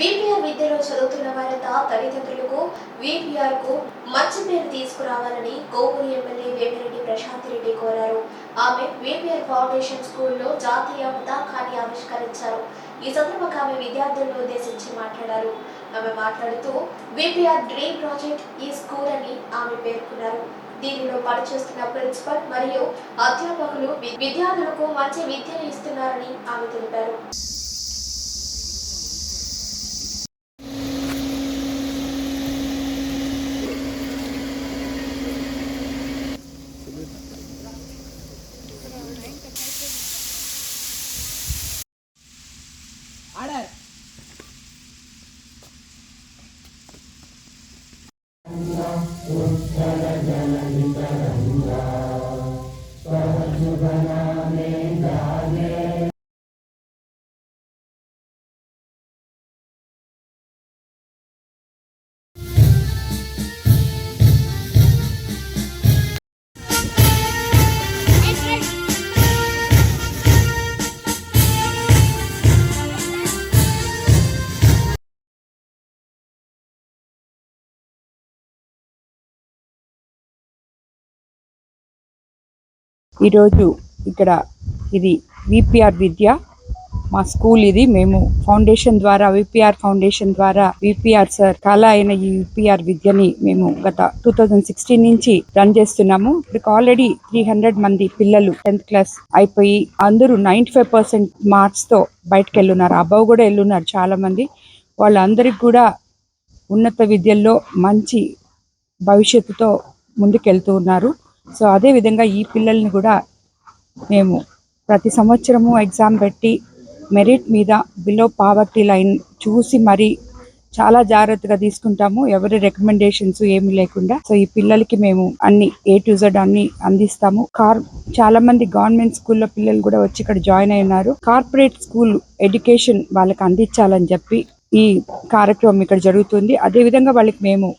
VPR విద్యలో చదువుతున్న వారంతా తల్లిదండ్రులకు విపిఆర్కు మంచి పేరు తీసుకురావాలని కోవూరు ఎమ్మెల్యే వేమిరెడ్డి ప్రశాంత్ రెడ్డి కోరారు. ఆమె విపిఆర్ ఫౌండేషన్ స్కూల్లో జాతీయ పతాకాన్ని ఆవిష్కరించారు. ఈ సందర్భంగా ఆమె విద్యార్థులను ఉద్దేశించి మాట్లాడారు. ఆమె మాట్లాడుతూ విపిఆర్ డ్రీమ్ ప్రాజెక్ట్ ఈ స్కూల్ అని ఆమె పేర్కొన్నారు. దీనిలో పనిచేస్తున్న ప్రిన్సిపల్ మరియు అధ్యాపకులు విద్యార్థులకు మంచి విద్యను ఇస్తున్నారని ఆమె తెలిపారు. அடர் ஜன ఈరోజు ఇక్కడ ఇది విపిఆర్ విద్య. మా స్కూల్ ఇది. మేము ఫౌండేషన్ ద్వారా విపిఆర్ ఫౌండేషన్ ద్వారా విపిఆర్ సార్ కళ అయిన ఈ విపిఆర్ విద్యని మేము గత టూ థౌజండ్ సిక్స్టీన్ నుంచి రన్ చేస్తున్నాము. ఇప్పుడు ఆల్రెడీ త్రీ హండ్రెడ్ మంది పిల్లలు టెన్త్ క్లాస్ అయిపోయి అందరూ నైంటీ ఫైవ్ పర్సెంట్ మార్క్స్తో బయటకు వెళ్ళున్నారు. అబ్బావు కూడా వెళ్ళున్నారు చాలా మంది వాళ్ళందరికి కూడా ఉన్నత విద్యల్లో మంచి భవిష్యత్తుతో ముందుకెళ్తూ ఉన్నారు. సో అదే విధంగా ఈ పిల్లల్ని కూడా మేము ప్రతి సంవత్సరము ఎగ్జామ్ పెట్టి మెరిట్ మీద బిలో పావర్టీ లైన్ చూసి మరి చాలా జాగ్రత్తగా తీసుకుంటాము. ఎవరి రికమెండేషన్స్ ఏమి లేకుండా. సో ఈ పిల్లలకి మేము అన్ని ఏ టు జెడ్ అన్ని అందిస్తాము. కార్ చాలా మంది గవర్నమెంట్ స్కూల్లో పిల్లలు కూడా వచ్చి ఇక్కడ జాయిన్ అయినారు. కార్పొరేట్ స్కూల్ ఎడ్యుకేషన్ వాళ్ళకి అందించాలని చెప్పి ఈ కార్యక్రమం ఇక్కడ జరుగుతుంది. అదే విధంగా వాళ్ళకి మేము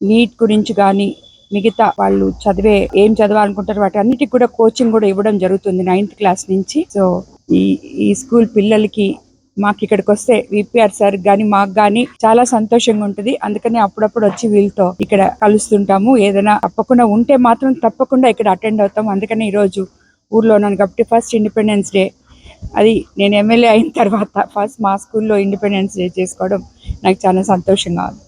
నీట్ గురించి కానీ మిగతా వాళ్ళు చదివే ఏం చదవాలనుకుంటారు వాటి అన్నిటికి కూడా కోచింగ్ కూడా ఇవ్వడం జరుగుతుంది నైన్త్ క్లాస్ నుంచి. సో ఈ ఈ స్కూల్ పిల్లలకి మాకు ఇక్కడికి వస్తే విపిఆర్ సార్ గాని మాకు గాని చాలా సంతోషంగా ఉంటుంది. అందుకని అప్పుడప్పుడు వచ్చి వీళ్ళతో ఇక్కడ కలుస్తుంటాము. ఏదైనా తప్పకుండా ఉంటే మాత్రం తప్పకుండా ఇక్కడ అటెండ్ అవుతాం అందుకని ఈరోజు ఊర్లో ఉన్నాను కాబట్టి ఫస్ట్ ఇండిపెండెన్స్ డే అది నేను ఎమ్మెల్యే అయిన తర్వాత ఫస్ట్ మా స్కూల్లో ఇండిపెండెన్స్ డే చేసుకోవడం నాకు చాలా సంతోషంగా ఉంది.